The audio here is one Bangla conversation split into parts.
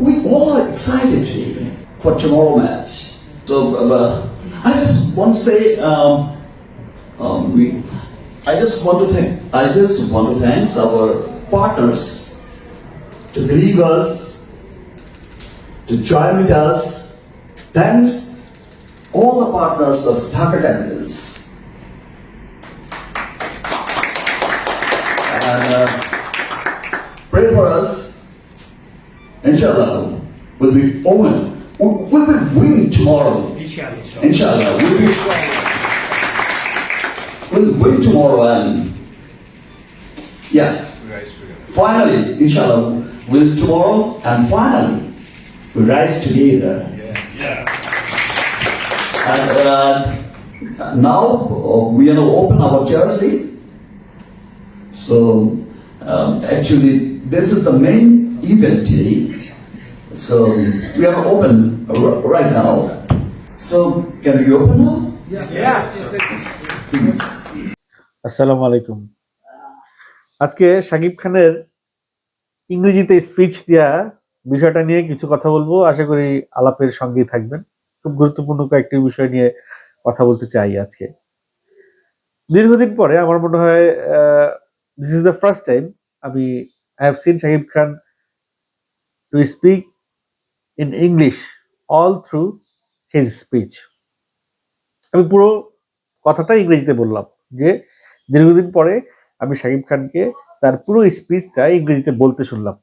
we all are excited for tomorrow match. So uh, I just want to say, um, um, we, I just want to thank, I just want to thank our partners to believe us, to join with us. Thanks all the partners of Dhaka Candles. And uh, pray for us. Inshallah, we'll be open. We we will win tomorrow. Inshallah, we'll be. We'll win tomorrow and yeah. Finally, inshallah, we'll tomorrow and finally we rise together. And uh, now uh, we are going to open our jersey. So um, actually, this is the main event today. So, we are open right now. So, can we open now? আসসালামু আলাইকুম আজকে শাকিব খানের ইংরেজিতে স্পিচ দেওয়া বিষয়টা নিয়ে কিছু কথা বলব। আশা করি আলাপের সঙ্গেই থাকবেন। খুব গুরুত্বপূর্ণ কয়েকটি বিষয় নিয়ে কথা বলতে চাই আজকে। দীর্ঘদিন পরে আমার মনে হয় this is the first time আমি I have seen Shakib Khan to speak in English all through his speech আমি পুরো কথাটা ইংরেজিতে বললাম যে দীর্ঘদিন পরে আমি শাকিব খানকে তার পুরো স্পিচটা ইংরেজিতে বলতে শুনলাম।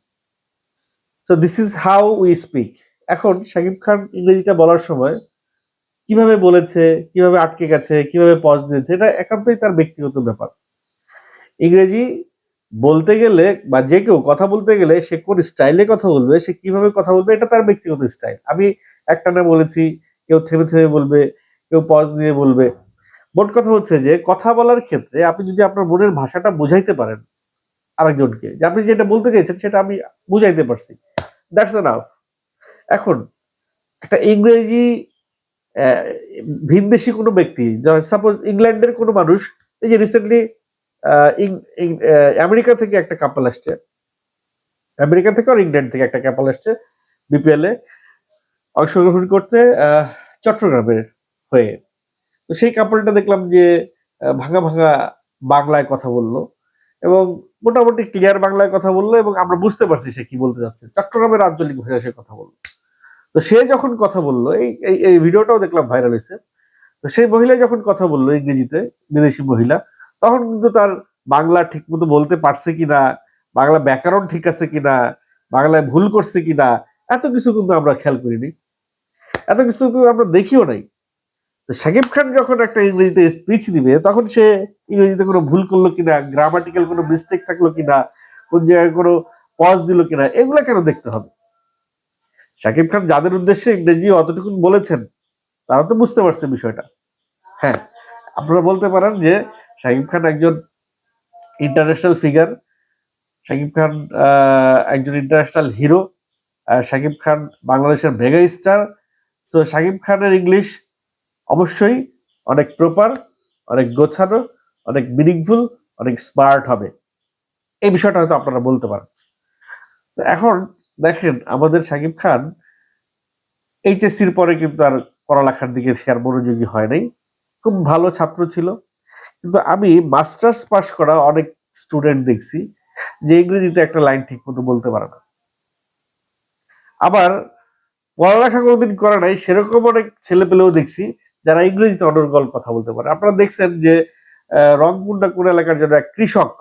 So this is how we speak এখন শাকিব খান ইংরেজিটা বলার সময় কীভাবে বলেছে, কীভাবে আটকে গেছে, কীভাবে পজ দিয়েছে, এটা একান্তই তার ব্যক্তিগত ব্যাপার। ইংরেজি বলতে গেলে বা যে কেউ কথা বলতে গেলে সে কোন স্টাইলে কথা বলবে, সে কীভাবে কথা বলবে, এটা তার ব্যক্তিগত স্টাইল। আমি একটা না বলেছি, কেউ থেমে থেমে বলবে, কেউ পজ দিয়ে বলবে। মোট কথা হচ্ছে যে, কথা বলার ক্ষেত্রে আপনি যদি আপনার মনের ভাষাটা বুঝাইতে পারেন আরেকজনকে, যে আপনি যেটা বলতে চাইছেন সেটা আমি বুঝাইতে পারছি। দ্যাটস এনাফ এখন, একটা ইংরেজি ভিনদেশি কোনো ব্যক্তি সাপোজ ইংল্যান্ডের কোনো মানুষ, এই যে রিসেন্টলি আমেরিকা থেকে একটা কাপাল আসছে। আমেরিকা থেকে আর ইংল্যান্ড থেকে একটা কাপাল আসছে বিপিএল এ। অংশগ্রহণ করতে চট্টগ্রামের হয়ে। তো সেই কাপড়টা দেখলাম যে ভাঙা ভাঙা বাংলায় কথা বলল এবং মোটামুটি ক্লিয়ার বাংলায় কথা বলল এবং আমরা বুঝতে পারছি সে কি বলতে যাচ্ছে। চট্টগ্রামের আঞ্চলিক ভাষায় সে কথা বলল। তো সে যখন কথা বলল, এই- এই ভিডিওটাও দেখলাম ভাইরাল হয়েছে। তো সেই মহিলা যখন কথা বলল ইংরেজিতে, বিদেশি মহিলা তখন কিন্তু তার বাংলা ঠিক মতো বলতে পারছে কিনা, বাংলা ব্যাকরণ ঠিক আছে কিনা, বাংলায় ভুল করছে কিনা, এত কিছু কিন্তু আমরা খেয়াল করিনি। এত কিছু কিন্তু আমরা দেখিও নাই। শাকিব খান যখন একটা ইংরেজিতে স্পিচ দিবে, তখন সে ইংরেজিতে কোনো ভুল করল কিনা গ্রামাটিক্যাল কোনো মিস্টেক থাকল কিনা, কোন জায়গায় কোনো পজ দিল কিনা, এগুলো কেন দেখতে হবে? শাকিব খান যাদের উদ্দেশ্যে ইংরেজি অতটুকু বলেছেন, তারা তো বুঝতে পারছে বিষয়টা। হ্যাঁ আপনারা বলতে পারেন যে শাকিব খান একজন ইন্টারন্যাশনাল ফিগার শাকিব খান একজন ইন্টারন্যাশনাল হিরো শাকিব খান বাংলাদেশের মেগা স্টার সো শাকিব খানের ইংলিশ অবশ্যই অনেক প্রপার অনেক গোছানো, অনেক মিনিংফুল অনেক স্মার্ট হবে। এই বিষয়টা হয়তো আপনারা বলতে পারেন। এখন দেখেন, আমাদের শাকিব খান এইচএসসির পরে কিন্তু আর পড়ালেখার দিকে সে আর মনোযোগী হয় নাই। খুব ভালো ছাত্র ছিল। কিন্তু আমি মাস্টার্স পাশ করা অনেক স্টুডেন্ট দেখছি যে ইংরেজিতে একটা লাইন ঠিক মতো বলতে পারে না। আবার পড়ালেখা কোনোদিন করে নাই, সেরকম অনেক ছেলে পেলেও দেখছি যারা ইংরেজিতে অনর্গল কথা বলতে পারে। আপনারা দেখছেন যে না কোন এলাকার জন্য এক কৃষক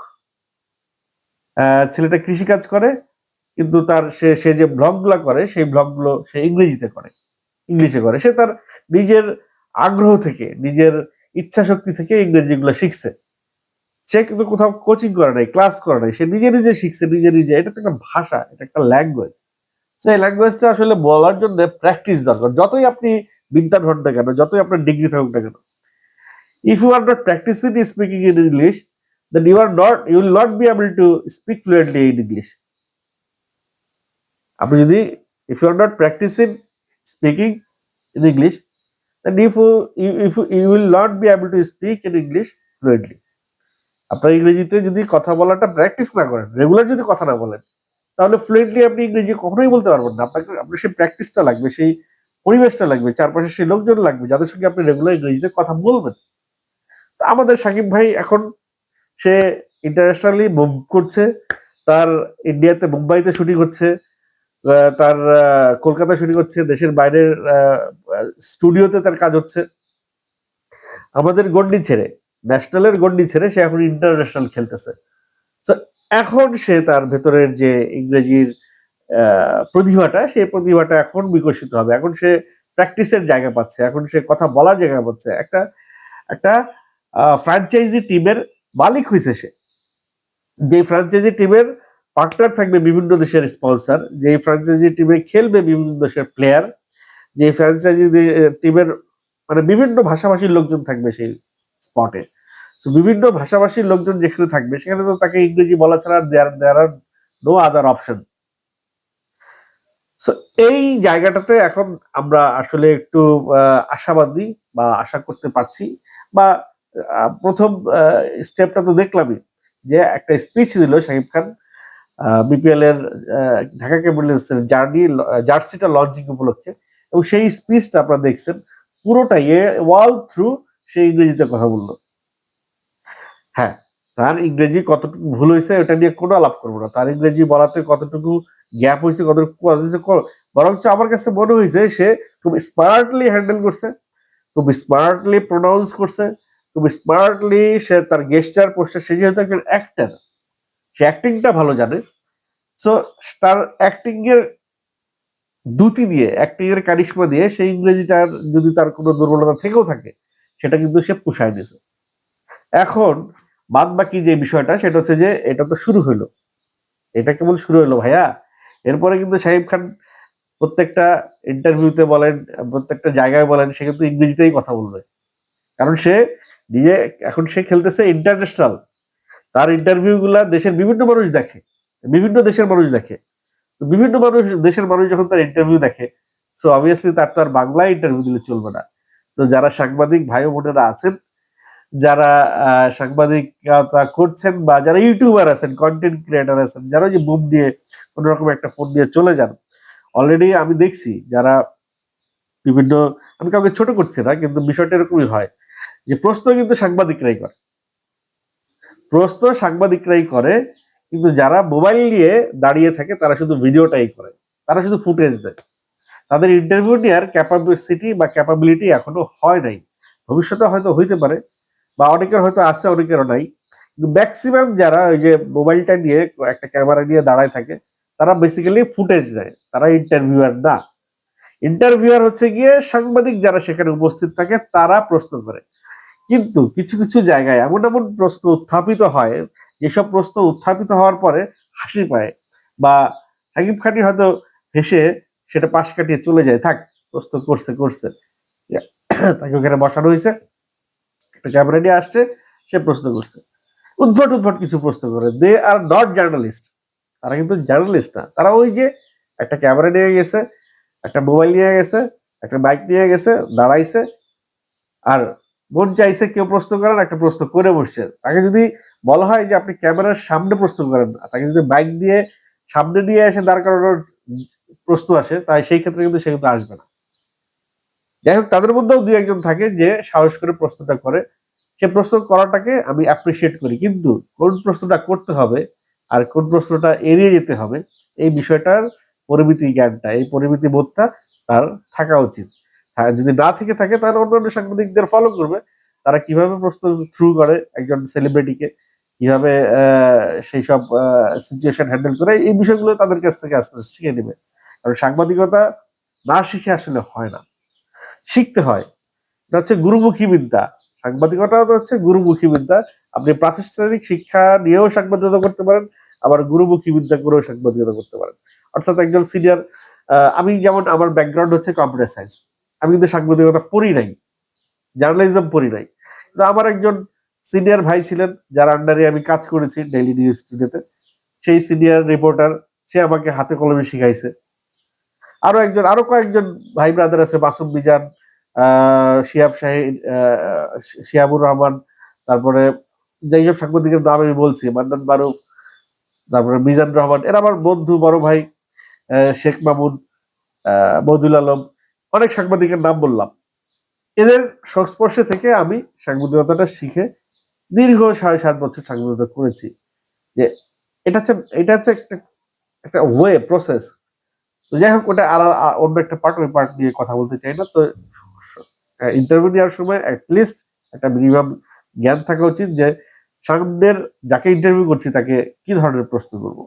ছেলেটা কৃষিকাজ করে, কিন্তু তার সে সে যে ব্লগগুলো করে, সেই ব্লগগুলো সে ইংরেজিতে করে, ইংলিশে করে। সে তার নিজের আগ্রহ থেকে, নিজের ইচ্ছা শক্তি থেকে ইংরেজিগুলো শিখছে। সে কিন্তু কোথাও কোচিং করে নাই ক্লাস করে নাই, সে নিজে নিজে শিখছে, নিজে নিজে। এটা তো একটা ভাষা, এটা একটা ল্যাঙ্গুয়েজ তো এই ল্যাঙ্গুয়েজটা আসলে বলার জন্য প্র্যাকটিস দরকার। যতই আপনি বিদ্যান হন না কেন, যতই আপনার ডিগ্রি থাকুক না কেন। If you are not practising speaking in English then you are not you will not be able to speak fluently in English আপনি যদি if you are not practising speaking in English then if if you will not be able to speak in English fluently আপনার ইংরেজিতে যদি কথা বলাটা প্র্যাকটিস না করেন রেগুলার যদি কথা না বলেন, তাহলে ফ্লুয়েন্টলি আপনি ইংরেজি কখনোই বলতে পারবেন না। আপনাকে, আপনার সেই প্র্যাকটিসটা লাগবে, সেই পরিবেশটা লাগবে, চারপাশে সেই লোকজন লাগবে, যাদের সঙ্গে আপনি রেগুলার ইংরেজিতে কথা বলবেন। তা আমাদের সাকিব ভাই এখন সে ইন্টারন্যাশনালি মুভ করছে, তার ইন্ডিয়াতে মুম্বাইতে শুটিং হচ্ছে তার আহ, কলকাতায় শুটিং হচ্ছে দেশের বাইরের স্টুডিওতে তার কাজ হচ্ছে। আমাদের গন্ডি ছেড়ে ন্যাশনালের গন্ডি ছেড়ে সে এখন ইন্টারন্যাশনাল খেলতেছে। তো এখন সে তার ভেতরের যে ইংরেজির প্রতিভাটা সেই প্রতিভাটা এখন বিকশিত হবে। এখন সে প্র্যাকটিসের জায়গা পাচ্ছে এখন সে কথা বলার জায়গা পাচ্ছে। একটা একটা ফ্র্যাঞ্চাইজি টিমের মালিক হয়েছে সে। যে ফ্র্যাঞ্চাইজি টিমের পার্টনার থাকবে বিভিন্ন দেশের স্পন্সর যে ফ্র্যাঞ্চাইজি টিমে খেলবে বিভিন্ন দেশের প্লেয়ার যে ফ্র্যাঞ্চাইজি টিমের মানে বিভিন্ন ভাষাভাষীর লোকজন থাকবে সেই স্পটে তো বিভিন্ন ভাষাভাষীর লোকজন যেখানে থাকবে, সেখানে তো তাকে ইংরেজি বলা ছাড়া there there are no other option so এই জায়গাটাতে এখন আমরা আসলে একটু আশাবাদী বা আশা করতে পারছি বা প্রথম স্টেপটা তো দেখলামই যে একটা স্পিচ দিল শাহিব খান বিপিএল এর ঢাকা ক্যাপিটালসের জার্নি, জার্সিটা লঞ্চিং উপলক্ষে। এবং সেই স্পিচটা আপনারা দেখছেন, পুরোটাই ওয়াল থ্রু সে ইংরেজিতে কথা বলল। হ্যাঁ তার ইংরেজি কতটুকু ভুল হয়েছে এটা নিয়ে কোনো আলাপ করব না। তার ইংরেজি বলাতে কতটুকু গ্যাপ হয়েছে, কতটুকু হয়েছে বরঞ্চ আমার কাছে মনে হয়েছে সে খুব স্মার্টলি হ্যান্ডেল করছে, খুব স্মার্টলি প্রোনাউন্স করছে, খুব স্মার্টলি সে তার গেস্টার পোস্টার সে যেহেতু একজন অ্যাক্টার সে অ্যাক্টিংটা ভালো জানে। সো তার অ্যাক্টিং এর দুতি দিয়ে অ্যাক্টিং এর কারিশমা দিয়ে সেই ইংরেজিটার যদি তার কোনো দুর্বলতা থেকেও থাকে, সেটা কিন্তু সে পুষায় নিছে। এখন বাদ বাকি যে বিষয়টা, সেটা হচ্ছে যে এটা তো শুরু হইল। এটা কেবল শুরু হইল ভাইয়া? এরপরে কিন্তু শাহিব খান প্রত্যেকটা ইন্টারভিউতে বলেন, প্রত্যেকটা জায়গায় বলেন, সে কিন্তু ইংরেজিতেই কথা বলবে। কারণ সে নিজে, এখন সে খেলতেছে ইন্টারন্যাশনাল তার ইন্টারভিউ গুলা দেশের বিভিন্ন মানুষ দেখে, বিভিন্ন দেশের মানুষ দেখে। তো বিভিন্ন মানুষ, দেশের মানুষ যখন তার ইন্টারভিউ দেখে সো অবভিয়াসলি তার তো আর বাংলায় ইন্টারভিউ দিলে চলবে না। তো যারা সাংবাদিক ভাই বোনেরা আছেন, যারা সাংবাদিকতা করছেন বা যারা ইউটিউবার আছেন কন্টেন্ট ক্রিয়েটার আছেন, যারা যে বুম দিয়ে কোনো রকম একটা ফোন দিয়ে চলে যান অলরেডি আমি দেখছি যারা বিভিন্ন, আমি কাউকে ছোট করছি না, কিন্তু বিষয়টা এরকমই হয় যে প্রশ্ন কিন্তু সাংবাদিকরাই করে। প্রশ্ন সাংবাদিকরাই করে, কিন্তু যারা মোবাইল নিয়ে দাঁড়িয়ে থাকে, তারা শুধু ভিডিওটাই করে। তারা শুধু ফুটেজ দেয়। তাদের ইন্টারভিউ নেওয়ার ক্যাপাসিটি বা ক্যাপাবিলিটি এখনও হয় নাই। ভবিষ্যতে হয়তো হইতে পারে, বা অনেকের হয়তো আছে, অনেকেরও নাই। কিন্তু ম্যাক্সিমাম যারা ওই যে মোবাইলটা নিয়ে একটা ক্যামেরা নিয়ে দাঁড়ায় থাকে, তারা বেসিক্যালি ফুটেজ নেয় তারা ইন্টারভিউয়ার না। ইন্টারভিউয়ার হচ্ছে গিয়ে সাংবাদিক যারা সেখানে উপস্থিত থাকে, তারা প্রশ্ন করে। কিন্তু কিছু কিছু জায়গায় এমন এমন প্রশ্ন উত্থাপিত হয়, যেসব প্রশ্ন উত্থাপিত হওয়ার পরে হাসি পায় বা সাকিব খানি হয়তো হেসে সেটা পাশ কাটিয়ে চলে যায়, থাক, প্রশ্ন করছে করছে। তাকে ওখানে বসানো হয়েছে, একটা ক্যামেরা নিয়ে আসছে, সে প্রশ্ন করছে। উদ্ভট উদ্ভট কিছু প্রশ্ন করে। দে আর নট জার্নালিস্ট তারা কিন্তু জার্নালিস্ট না। তারা ওই যে একটা ক্যামেরা নিয়ে গেছে, একটা মোবাইল নিয়ে গেছে, একটা বাইক নিয়ে গেছে, দাঁড়াইছে, আর মন চাইছে কেউ প্রশ্ন করেন একটা প্রশ্ন করে বসছে। তাকে যদি বলা হয় যে আপনি ক্যামেরার সামনে প্রশ্ন করেন, তাকে যদি বাইক দিয়ে সামনে নিয়ে এসে দাঁড় করানোর প্রশ্ন আসে, তাই সেই ক্ষেত্রে কিন্তু সে কিন্তু আসবে না। যাই হোক, তাদের মধ্যেও দুই একজন থাকে যে সাহস করে প্রশ্নটা করে। সে প্রশ্ন করাটাকে আমি অ্যাপ্রিসিয়েট করি, কিন্তু কোন প্রশ্নটা করতে হবে আর কোন প্রশ্নটা এড়িয়ে যেতে হবে, এই বিষয়টার পরিমিতি জ্ঞানটা, এই পরিমিতি বোধটা তার থাকা উচিত। যদি না থেকে থাকে, তাহলে অন্যান্য সাংবাদিকদের ফলো করবে। তারা কীভাবে প্রশ্ন থ্রু করে একজন সেলিব্রিটিকে কীভাবে সেই সব সিচুয়েশন হ্যান্ডেল করে? এই বিষয়গুলো তাদের কাছ থেকে আস্তে আস্তে শিখে নেবে। কারণ সাংবাদিকতা না শিখে আসলে হয় না। শিখতে হয়। এটা হচ্ছে গুরুমুখী বিদ্যা। সাংবাদিকতা হচ্ছে গুরুমুখী বিদ্যা। আপনি প্রাতিষ্ঠানিক শিক্ষা নিয়েও সাংবাদিকতা করতে পারেন, আবার গুরুমুখী বিদ্যা করেও সাংবাদিকতা করতে পারেন। অর্থাৎ একজন সিনিয়র আমি যেমন, আমার ব্যাকগ্রাউন্ড হচ্ছে কম্পিউটার সায়েন্স কিন্তু সাংবাদিকতা পড়ি নাই জার্নালিজম পড়ি নাই। আমার একজন সিনিয়র ভাই ছিলেন যার আন্ডারে আমি কাজ করেছি ডেইলি নিউজ স্টুডিওতে সেই সিনিয়র রিপোর্টার সে আমাকে হাতে কলমে শিখাইছে। আরও একজন আরও কয়েকজন ভাই ব্রাদার আছে মাসুম শিহাব শাহিন আহ, শিহাবুর রহমান তারপরে যেই সব সাংবাদিকের নাম আমি বলছি মান্নান মারুফ তারপরে মিজান রহমান এরা আমার বন্ধু বড় ভাই শেখ মামুন মদুল আলম অনেক সাংবাদিকের নাম বললাম। এদের সংস্পর্শে থেকে আমি সাংবাদিকতাটা শিখে দীর্ঘ সাড়ে সাত বছর সাংবাদিকতা করেছি। যে এটা হচ্ছে এটা হচ্ছে একটা একটা ওয়ে প্রসেস তো যাই হোক, ওটা আর অন্য একটা পার্ট ওই পার্ট নিয়ে কথা বলতে চাই না। তো ইন্টারভিউ নেওয়ার সময় লিস্ট একটা মিনিমাম জ্ঞান থাকা উচিত যে সামনের যাকে ইন্টারভিউ করছি তাকে কি ধরনের প্রশ্ন করব।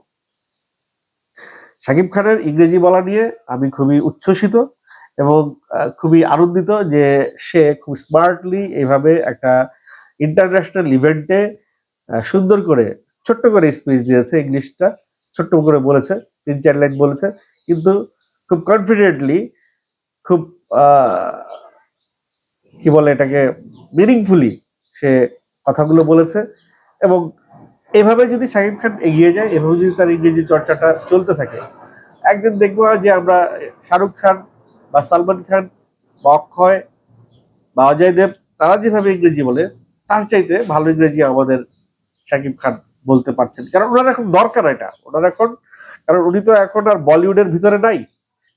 সাকিব খানের ইংরেজি বলা নিয়ে আমি খুবই উচ্ছ্বসিত। এবং খুবই আনন্দিত যে সে খুব স্মার্টলি এইভাবে একটা ইন্টারন্যাশনাল ইভেন্টে সুন্দর করে, ছোট্ট করে স্পিচ দিয়েছে ইংলিশটা, ছোট্ট করে বলেছে, তিন চার লাইন বলেছে, কিন্তু খুব কনফিডেন্টলি খুব কি বলে এটাকে মিনিংফুলি সে কথাগুলো বলেছে এবং এভাবে যদি শাকিব খান এগিয়ে যায়, এভাবে যদি তার ইংরেজি চর্চাটা চলতে থাকে, একদিন দেখব যে আমরা শাহরুখ খান বা সালমান খান বা অক্ষয় বা অজয় দেব, তারা যেভাবে ইংরেজি বলে, তার চাইতে ভালো ইংরেজি আমাদের শাকিব খান বলতে পারছেন। কারণ ওনার এখন দরকার এটা। ওনার এখন, কারণ উনি তো এখন আর বলিউডের ভিতরে নাই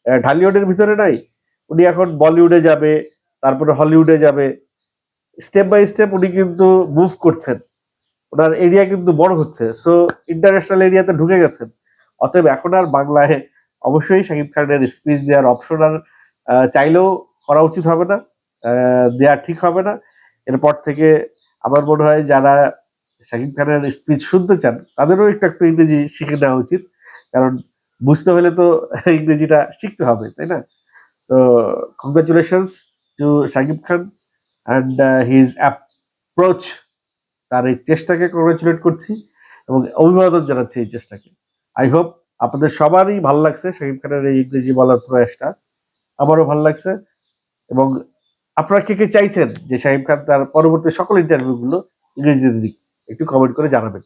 ঢালিউডের ভিতরে নাই। উনি এখন বলিউডে যাবে, তারপরে হলিউডে যাবে। স্টেপ বাই স্টেপ উনি কিন্তু মুভ করছেন। ওনার এরিয়া কিন্তু বড় হচ্ছে। সো ইন্টারন্যাশনাল এরিয়াতে ঢুকে গেছেন। অতএব এখন আর বাংলায় অবশ্যই শাকিব খানের স্পিচ দেওয়ার অপশন আর চাইলেও করা উচিত হবে না দেয়া ঠিক হবে না। এরপর থেকে আমার মনে হয় যারা শাকিব খানের স্পিচ শুনতে চান, তাদেরও একটু একটু ইংরেজি শিখে নেওয়া উচিত। কারণ বুঝতে হলে তো ইংরেজিটা শিখতে হবে, তাই না? তো congratulations to Shakib Khan and his approach তার এই চেষ্টাকে কংগ্রাচুলেট করছি এবং অভিবাদন জানাচ্ছি এই চেষ্টাকে। আই হোপ আপনাদের সবারই ভালো লাগছে শাকিব খানের এই ইংরেজি বলার প্রয়াসটা। আমারও ভালো লাগছে। এবং আপনারা কে কে চাইছেন যে শাহিব খান তার পরবর্তী সকল ইন্টারভিউ গুলো ইংরেজিতে দিক, একটু কমেন্ট করে জানাবেন।